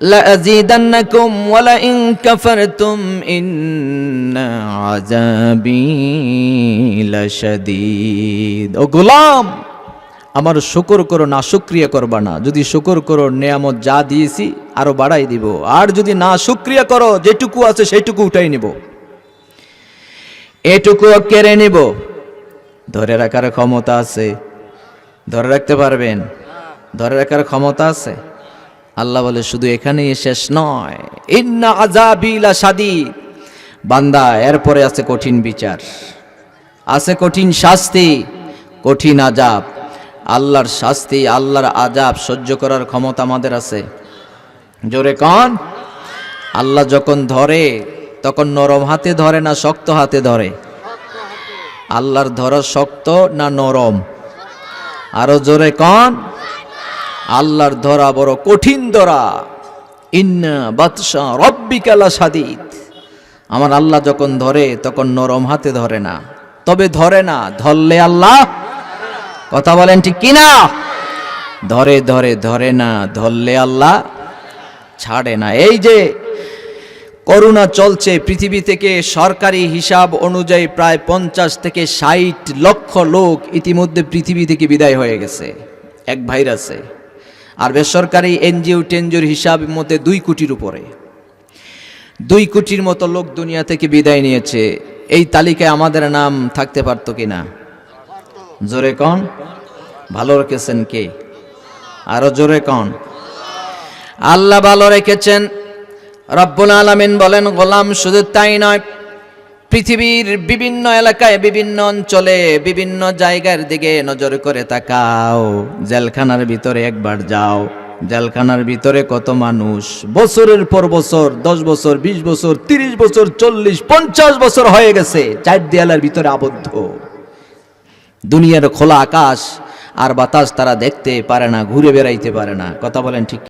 لأزيدنكم ولئن كفرتم إن عذابي لشديد ও গোলাম আমার শুকর করো না শুক্রিয়া করবা না যদি শুকর করো নেয়ামত যা দিয়েছি আরো বাড়াই দিব আর যদি না শুক্রিয়া করো যেটুকু আছে সেটুকু উঠাই নিব এটুকুও কেড়ে নিব ধরে রাখার ক্ষমতা আছে ধরে রাখতে পারবেন ধরে রাখার ক্ষমতা আছে আল্লাহ বলে, শুধু এখানেই শেষ নয়। ইন্না আজাবিলা সাদি বান্দা, এরপরে আছে কঠিন বিচার। আছে কঠিন শাস্তি, কঠিন আজাব আল্লাহর শাস্তি, আল্লাহর আজাব সহ্য করার ক্ষমতা আমাদের আছে। জোরে কন। আল্লাহ যখন ধরে, তখন নরম হাতে ধরে না শক্ত হাতে ধরে? আল্লাহর ধরা শক্ত না নরম? আরও জোরে কন। আল্লাহর ধরা বড় কঠিন ধরা। ইন্না বাদশা রব্বিকালা সাদিদ আমার আল্লাহ যখন ধরে, তখন নরম হাতে ধরে না। তবে ধরে না, ধরলে আল্লাহ? কথা বলেন ঠিক কিনা ধরে ধরে ধরে না, ধরলে আল্লাহ? ছাড়ে না। এই যে করোনা চলছে, পৃথিবী থেকে সরকারি হিসাব অনুযায়ী প্রায় পঞ্চাশ থেকে ষাট লক্ষ লোক ইতিমধ্যে পৃথিবী থেকে বিদায় হয়ে গেছে। এক ভাইরাসে। আর বেসরকারি এনজিও টেনজিওর হিসাব মতে দুই কোটির উপরে। দুই কোটির মতো লোক দুনিয়া থেকে বিদায় নিয়েছে। এই তালিকায় আমাদের নাম থাকতে পারতো কিনা? জোরে কন। ভালো রেখেছেন কে? আরও জোরে কন। আল্লাহ ভালো রেখেছেন। রব্বুল আলামিন বলেন, গোলাম শুধু তাই নয় পৃথিবীর বিভিন্ন এলাকায়, বিভিন্ন অঞ্চলে, বিভিন্ন জায়গার দিকে নজর করে তাকাও। জেলখানার ভিতরে একবার যাও। জেলখানার ভিতরে কত মানুষ? বছরের পর বছর, দশ বছর, বিশ বছর, তিরিশ বছর, চল্লিশ, পঞ্চাশ বছর হয়ে গেছে, চার দেয়ালের ভিতরে আবদ্ধ। দুনিয়ার খোলা আকাশ আর বাতাস তারা দেখতে পারে না, ঘুরে বেড়াইতে পারে না। কথা বলেন ঠিক